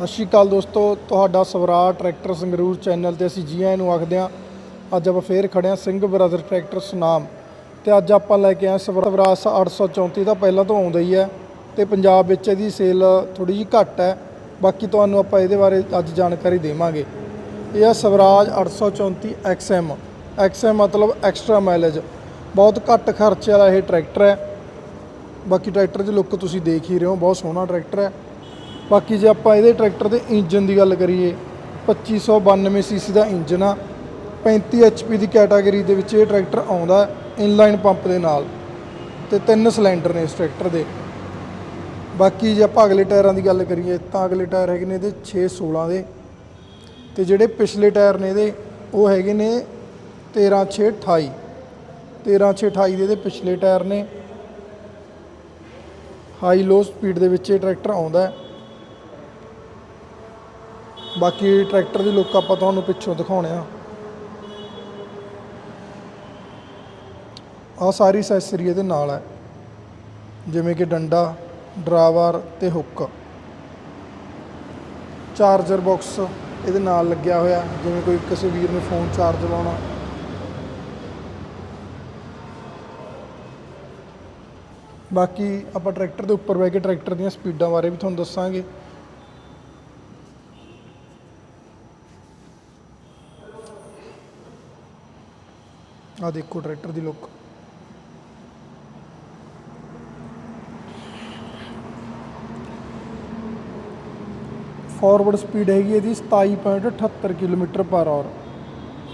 ਸਤਿ ਸ਼੍ਰੀ ਅਕਾਲ ਦੋਸਤੋ, ਤੁਹਾਡਾ ਸਵਰਾਜ ਟਰੈਕਟਰ ਸੰਗਰੂਰ ਚੈਨਲ ਤੇ ਅਸੀਂ ਜੀ ਆਇਆਂ ਨੂੰ ਆਖਦੇ ਹਾਂ। ਅੱਜ ਆਪਾਂ ਫੇਰ ਖੜੇ ਹਾਂ ਸਿੰਘ ਬ੍ਰਦਰ ਟਰੈਕਟਰ ਸੁਨਾਮ ਤੇ ਅੱਜ ਆਪਾਂ ਲੈ ਕੇ ਆਏ ਸਵਰਾਜ 834 ਦਾ ਪਹਿਲਾਂ ਤੋਂ ਆਉਂਦਾ ਹੀ ਹੈ। ਤੇ ਪੰਜਾਬ ਵਿੱਚ ਇਹਦੀ ਸੇਲ ਥੋੜੀ ਜਿਹੀ ਘੱਟ ਹੈ। ਬਾਕੀ ਤੁਹਾਨੂੰ ਆਪਾਂ ਇਹਦੇ ਬਾਰੇ ਅੱਜ ਜਾਣਕਾਰੀ ਦੇਵਾਂਗੇ। ਇਹ ਆ ਸਵਰਾਜ 834 XM XM ਮਤਲਬ ਐਕਸਟਰਾ ਮਾਈਲੇਜ। ਬਹੁਤ ਘੱਟ ਖਰਚੇ ਵਾਲਾ ਇਹ ਟਰੈਕਟਰ ਹੈ। ਬਾਕੀ ਟਰੈਕਟਰ ਦੀ ਲੁੱਕ ਤੁਸੀਂ ਦੇਖ ਹੀ ਰਹੇ ਹੋ, ਬਹੁਤ ਸੋਹਣਾ ਟਰੈਕਟਰ ਹੈ। ਬਾਕੀ ਜੇ ਆਪਾਂ ਇਹਦੇ ਟਰੈਕਟਰ ਦੇ ਇੰਜਨ ਦੀ ਗੱਲ ਕਰੀਏ 2592 ਸੀਸੀ ਦਾ ਇੰਜਨ ਆ 35 ਐਚਪੀ ਦੀ ਕੈਟਾਗਰੀ ਦੇ ਵਿੱਚ ਇਹ ਟਰੈਕਟਰ ਆਉਂਦਾ ਇਨਲਾਈਨ ਪੰਪ ਦੇ ਨਾਲ ਤੇ ਤਿੰਨ ਸਿਲੰਡਰ ਨੇ ਇਸ ਟਰੈਕਟਰ ਦੇ। ਬਾਕੀ ਜੇ ਆਪਾਂ ਅਗਲੇ ਟਾਇਰਾਂ ਦੀ ਗੱਲ ਕਰੀਏ ਤਾਂ ਅਗਲੇ ਟਾਇਰ ਹੈਗੇ ਨੇ ਇਹਦੇ 6 16 ਦੇ ਤੇ ਜਿਹੜੇ ਪਿਛਲੇ ਟਾਇਰ ਨੇ ਇਹਦੇ, ਉਹ ਹੈਗੇ ਨੇ 13 6 28 13 6 28 ਦੇ ਇਹਦੇ ਪਿਛਲੇ ਟਾਇਰ ਨੇ। ਹਾਈ ਲੋ ਸਪੀਡ ਦੇ ਵਿੱਚ ਇਹ ਟਰੈਕਟਰ ਆਉਂਦਾ। ਹੈ ਬਾਕੀ ਟਰੈਕਟਰ ਦੀ ਲੁੱਕ ਆਪਾਂ ਤੁਹਾਨੂੰ ਪਿੱਛੋਂ ਦਿਖਾਉਣੇ ਆ। ਆ ਸਾਰੀ ਐਕਸੈਸਰੀ ਇਹਦੇ ਨਾਲ ਹੈ। ਜਿਵੇਂ ਕਿ ਡੰਡਾ, ਡਰਾਵਰ ਤੇ ਹੁੱਕ ਚਾਰਜਰ ਬਾਕਸ ਇਹਦੇ ਨਾਲ ਲੱਗਿਆ ਹੋਇਆ ਜਿਵੇਂ ਕੋਈ ਕਿਸੇ ਵੀਰ ਨੇ ਫੋਨ ਚਾਰਜ ਲਾਉਣਾ। ਬਾਕੀ ਆਪਾਂ ਟਰੈਕਟਰ ਦੇ ਉੱਪਰ ਬਹਿ ਕੇ ਟਰੈਕਟਰ ਦੀਆਂ ਸਪੀਡਾਂ ਬਾਰੇ ਵੀ ਤੁਹਾਨੂੰ ਦੱਸਾਂਗੇ। ਆ ਦੇਖੋ ਟਰੈਕਟਰ ਦੀ ਲੁੱਕ। ਫਾਰਵਰਡ ਸਪੀਡ ਹੈਗੀ ਇਹਦੀ 27.78 ਕਿਲੋਮੀਟਰ ਪਰ ਆਵਰ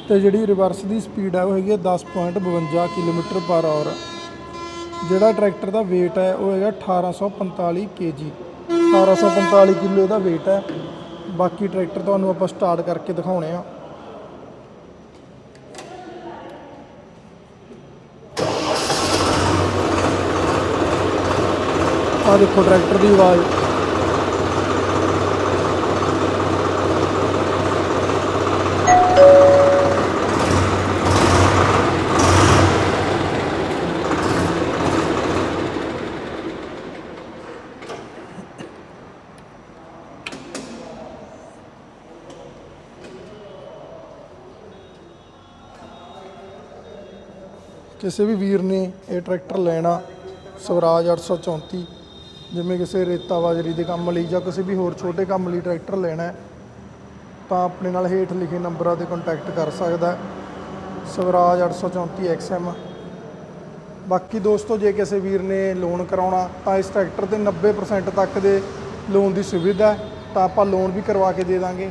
ਤੇ ਜਿਹੜੀ ਰਿਵਰਸ ਦੀ ਸਪੀਡ ਹੈ ਉਹ ਹੈਗੀ ਹੈ 10.52 ਕਿਲੋਮੀਟਰ ਪਰ ਆਵਰ ਜਿਹੜਾ ਟਰੈਕਟਰ ਦਾ weight ਹੈ ਉਹ ਹੈਗਾ 1845 kg 1845 ਕਿਲੋ ਦਾ weight ਹੈ। ਬਾਕੀ ਟਰੈਕਟਰ ਤੁਹਾਨੂੰ ਆਪਾਂ ਸਟਾਰਟ ਕਰਕੇ ਦਿਖਾਉਣੇ ਆ। ਆ ਦੇਖੋ ਟਰੈਕਟਰ ਦੀ ਆਵਾਜ਼। ਕਿਸੇ ਵੀ ਵੀਰ ਨੇ ਇਹ ਟਰੈਕਟਰ ਲੈਣਾ ਸਵਰਾਜ 834 ਜਿਵੇਂ ਕਿਸੇ ਰੇਤਾ ਬਾਜਰੀ ਦੇ ਕੰਮ ਲਈ ਜਾਂ ਕਿਸੇ ਵੀ ਹੋਰ ਛੋਟੇ ਕੰਮ ਲਈ ਟਰੈਕਟਰ ਲੈਣਾ ਤਾਂ ਆਪਣੇ ਨਾਲ ਹੇਠ ਲਿਖੇ ਨੰਬਰਾਂ ਤੇ ਕੰਟੈਕਟ ਕਰ ਸਕਦਾ ਹੈ। ਸਵਰਾਜ 834 XM ਬਾਕੀ ਦੋਸਤੋ, ਜੇ ਕਿਸੇ ਵੀਰ ਨੇ ਲੋਨ ਕਰਾਉਣਾ, ਤਾਂ ਇਸ ਟਰੈਕਟਰ ਤੇ 90% ਤੱਕ ਦੇ ਲੋਨ ਦੀ ਸੁਵਿਧਾ ਹੈ, ਤਾਂ ਆਪਾਂ ਲੋਨ ਵੀ ਕਰਵਾ ਕੇ ਦੇ ਦਾਂਗੇ